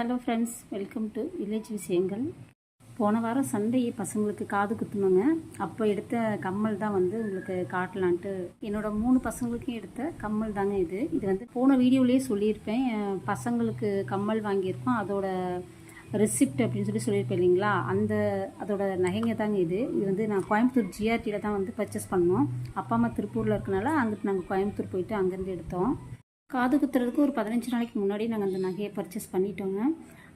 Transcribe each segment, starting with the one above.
Hello friends welcome to village விஷயங்கள் போன வாரம் சண்டே பசங்களுக்கு காது குத்துனோங்க. அப்போ எடுத்த கம்மல் தான் வந்து உங்களுக்கு காட்டலான்ட்டு என்னோட மூணு பசங்களுக்கும் எடுத்த கம்மல் தாங்க இது. இது வந்து போன வீடியோலேயே சொல்லியிருப்பேன். பசங்களுக்கு கம்மல் வாங்கியிருக்கோம். அதோட ரெசிப்ட் அப்படின்னு சொல்லி சொல்லியிருப்பேன் இல்லைங்களா? அந்த அதோட நகைங்க தாங்க இது. இது வந்து நான் கோயம்புத்தூர் ஜிஆர்டியில் தான் வந்து பர்ச்சேஸ் பண்ணோம். அப்பா அம்மா திருப்பூரில் இருக்கனால அங்கிட்டு நாங்கள் கோயம்புத்தூர் போயிட்டு அங்கேருந்து எடுத்தோம். காது குத்துறதுக்கு ஒரு பதினஞ்சு நாளைக்கு முன்னாடி நாங்கள் அந்த நகையை பர்ச்சேஸ் பண்ணிட்டோங்க.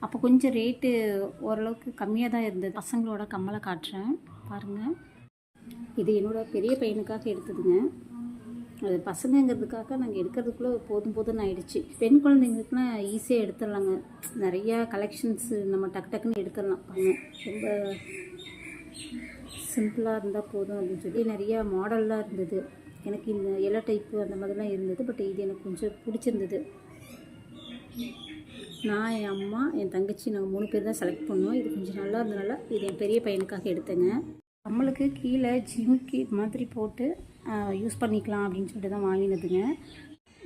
அப்போ கொஞ்சம் ரேட்டு ஓரளவுக்கு கம்மியாக தான் இருந்தது. பசங்களோட கம்மலை காட்டுறேன். பாருங்கள் இது என்னோடய பெரிய பையனுக்காக எடுத்ததுங்க. அது பசங்கங்கிறதுக்காக நாங்கள் எடுக்கிறதுக்குள்ளே போதும் போதும்னு ஆயிடுச்சு. பெண் குழந்தைங்களுக்குனா ஈஸியாக எடுத்துடலாங்க. நிறையா கலெக்ஷன்ஸ் நம்ம டக்கு டக்குன்னு எடுத்துடலாம் பாருங்க. ரொம்ப சிம்பிளாக இருந்தால் போதும் அப்படின்னு சொல்லி நிறையா மாடல்லாம் இருந்தது. எனக்கு இந்த எல்லோ டைப்பு அந்த மாதிரிலாம் இருந்தது பட் இது எனக்கு கொஞ்சம் பிடிச்சிருந்தது. நான் என் அம்மா என் தங்கச்சி நாங்கள் மூணு பேர் தான் செலக்ட் பண்ணோம். இது கொஞ்சம் நல்லா இருந்தனால இது என் பெரிய பையனுக்காக எடுத்தேங்க. நம்மளுக்கு கீழே ஜிம்முக்கு இது மாதிரி போட்டு யூஸ் பண்ணிக்கலாம் அப்படின்னு சொல்லிட்டு தான் வாங்கினதுங்க.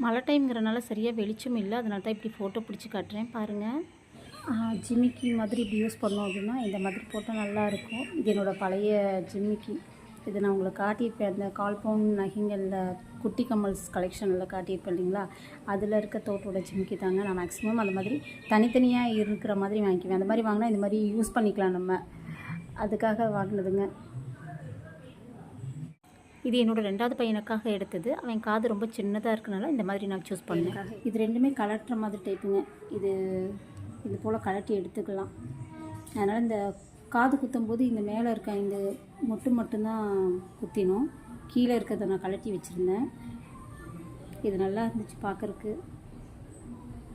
மழை டைம்ங்கிறனால சரியாக வெளிச்சம் இல்லை. அதனால தான் இப்படி ஃபோட்டோ பிடிச்சி காட்டுறேன். பாருங்கள் ஜிமிக்கி மாதிரி இப்படி யூஸ் பண்ணோம் அப்படின்னா இந்த மாதிரி போட்டால் நல்லாயிருக்கும் இது என்னோடய பழைய ஜிமிக்கி இது நான் உங்களுக்கு காட்டியிருப்பேன். அந்த கால் பவுன் நகைங்களில் குட்டி கம்மல்ஸ் கலெக்ஷனில் காட்டியிருப்பேன் இல்லைங்களா? அதில் இருக்க தோட்டோட ஜிமிக்கி தாங்க நான் மேக்ஸிமம் அந்த மாதிரி தனித்தனியாக இருக்கிற மாதிரி வாங்கிக்குவேன். அந்த மாதிரி வாங்கினா இந்த மாதிரி யூஸ் பண்ணிக்கலாம் நம்ம. அதுக்காக வாங்கினதுங்க. இது என்னோட ரெண்டாவது பையனுக்காக எடுத்தது. அவன் காது ரொம்ப சின்னதாக இருக்கனால இந்த மாதிரி நான் சூஸ் பண்ணேன். இது ரெண்டுமே கலட்டுற மாதிரி டைப்புங்க இது இது போல் கலட்டி எடுத்துக்கலாம். அதனால் இந்த காது குத்தும்போது இந்த மேலே இருக்க இந்த மொட்டு மட்டும்தான் குத்தினோம். கீழே இருக்கிறத நான் கலட்டி வச்சுருந்தேன். இது நல்லா இருந்துச்சு பார்க்குறக்கு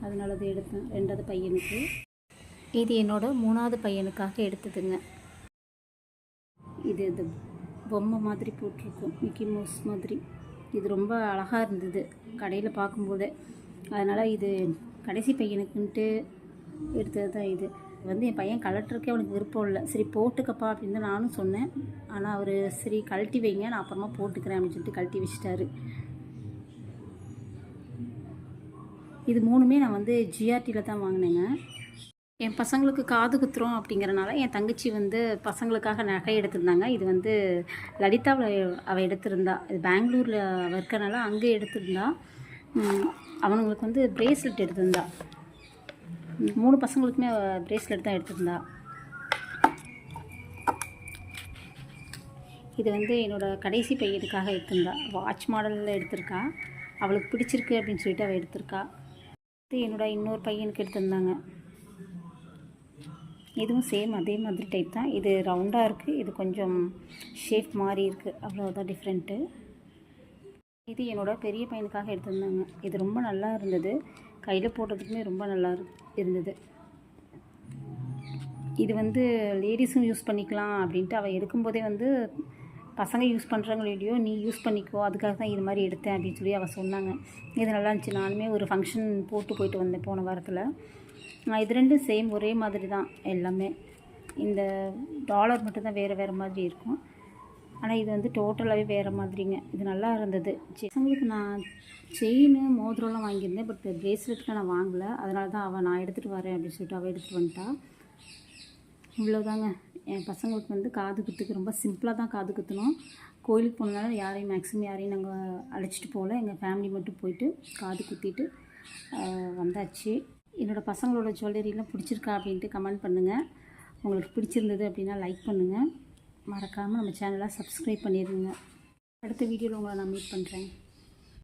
அதனால அதை எடுத்தேன். ரெண்டாவது பையனுக்கு. இது என்னோடய மூணாவது பையனுக்காக எடுத்ததுங்க. இது இந்த பொம்மை மாதிரி போட்டிருக்கும். மிக்கி மவுஸ் மாதிரி. இது ரொம்ப அழகாக இருந்தது கடையில் பார்க்கும்போதே. அதனால் இது கடைசி பையனுக்குன்ட்டு எடுத்தது தான் இது. வந்து என் பையன் கலட்டுறக்கே அவனுக்கு விருப்பம் இல்லை. சரி போட்டுக்கப்பா அப்படின்னு நானும் சொன்னேன். ஆனால் அவர் சரி கழட்டி வைங்க நான் அப்புறமா போட்டுக்கிறேன் அப்படின்னு சொல்லிட்டு கழட்டி வச்சிட்டாரு. இது மூணுமே நான் வந்து ஜிஆர்டியில் தான் வாங்கினேங்க. என் பசங்களுக்கு காது குத்துறோம் அப்படிங்கிறனால என் தங்கச்சி வந்து பசங்களுக்காக நகை எடுத்திருந்தாங்க. இது வந்து லலிதாவில் அவள் எடுத்திருந்தா. இது பெங்களூரில் அவள் இருக்கனால அங்கே எடுத்திருந்தா. அவனுங்களுக்கு வந்து பிரேஸ்லெட் எடுத்திருந்தா. மூணு பசங்களுக்குமே ப்ரேஸ்லெட் தான் எடுத்திருந்தா. இது வந்து என்னோட கடைசி பையனுக்காக எடுத்திருந்தா. வாட்ச் மாடலில் எடுத்திருக்கா. அவளுக்கு பிடிச்சிருக்கு அப்படின்னு சொல்லிட்டு அவள் எடுத்திருக்கா. இது என்னோட இன்னொரு பையனுக்கு எடுத்திருந்தாங்க. இதுவும் சேம் அதே மாதிரி டைப் தான். இது ரவுண்டாக இருக்குது இது கொஞ்சம் ஷேப் மாதிரி இருக்குது அவ்வளோதான் டிஃப்ரெண்ட்டு இது என்னோட பெரிய பையனுக்காக எடுத்திருந்தாங்க. இது ரொம்ப நல்லா இருந்தது. கையில் போடுறதுக்குமே ரொம்ப நல்லா இரு- இருந்தது. இது வந்து லேடிஸும் யூஸ் பண்ணிக்கலாம் அப்படின்ட்டு அவள் எடுக்கும்போதே வந்து பசங்க யூஸ் பண்ணுறாங்களோ இல்லையோ நீ யூஸ் பண்ணிக்கோ அதுக்காக தான் இது மாதிரி எடுத்தேன் அப்படின்னு சொல்லி அவள் சொன்னாங்க. இது நல்லா இருந்துச்சு. நானுமே ஒரு ஃபங்க்ஷன் போட்டு போயிட்டு வந்தேன் போன வாரத்தில். நான் இது ரெண்டும் சேம் ஒரே மாதிரி தான் எல்லாமே. இந்த டாலர் மட்டும்தான் வேறு வேறு மாதிரி இருக்கும். ஆனால் இது வந்து டோட்டலாகவே வேறு மாதிரிங்க. இது நல்லா இருந்தது. பசங்களுக்கு நான் செயின் மோதிரம்லாம் வாங்கியிருந்தேன். பட் பிரேஸ்லெட்டுக்கு நான் வாங்கலை. அதனால தான் அவள் நான் எடுத்துகிட்டு வரேன் அப்படின்னு சொல்லிட்டு அவள் எடுத்துகிட்டு வந்துட்டா. இவ்வளோதாங்க என் பசங்களுக்கு வந்து காது குத்துக்கு ரொம்ப சிம்பிளாக தான் காது குத்தணும். கோயிலுக்கு போனதால யாரையும் மேக்ஸிமம் யாரையும் நாங்கள் அழைச்சிட்டு போகல. எங்கள் ஃபேமிலி மட்டும் போயிட்டு காது குத்திட்டு வந்தாச்சு. என்னோடய பசங்களோட ஜுவல்லரிலாம் பிடிச்சிருக்கா அப்படின்ட்டு கமெண்ட் பண்ணுங்கள் உங்களுக்கு பிடிச்சிருந்தது அப்படின்னா லைக் பண்ணுங்கள் மறக்காமல் நம்ம சேனலை சப்ஸ்கிரைப் பண்ணிடுங்க அடுத்த வீடியோவில் உங்களை நான் மீட் பண்ணுறேன்